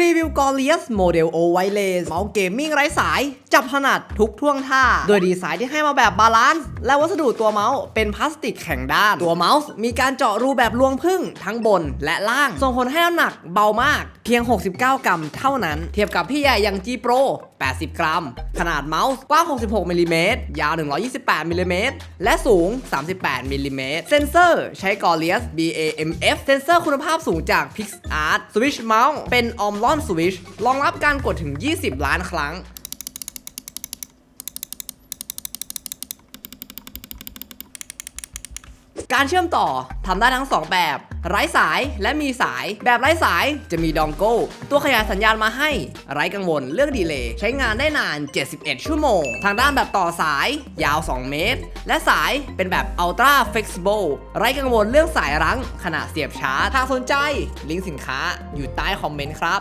รีวิวกอริ u s โมเดลโอไวเลสเมาส์เกมมิ่งไร้สาย จับถนัดทุกท่วงท่า โดยดีไซน์ที่ให้มาแบบบาลานซ์และวัสดุตัวเมาส์เป็นพลาสติกแข็งด้าน ตัวเมาส์มีการเจาะรูแบบลวงพึ่งทั้งบนและล่าง ส่งผลให้น้ำหนักเบามาก เพียง 69 กรัมเท่านั้น เทียบกับพี่ใหญ่อย่าง G Pro 80 กรัม ขนาดเมาส์กว้าง 66มิลลิเมตรยาว 128มิลลิเมตรและสูง 38มิลลิเมตรเซนเซอร์ใช้ Gorillas BAMF เซนเซอร์คุณภาพสูงจาก PixArt Switch Mount เป็น Omron Switch รองรับการกดถึง 20 ล้านครั้ง การเชื่อมต่อทำได้ทั้ง 2 แบบ ไร้สายและมีสาย แบบไร้สายจะมีดองโก้ตัวขยายสัญญาณมาให้ ไร้กังวลเรื่องดีเลย์ใช้งานได้นาน 71 ชั่วโมง ทางด้านแบบต่อสายยาว 2 เมตร และสายเป็นแบบ Ultra Flexible ไร้กังวลเรื่องสายรั้งขณะเสียบชาร์จถ้าสนใจลิงก์สินค้าอยู่ใต้คอมเมนต์ครับ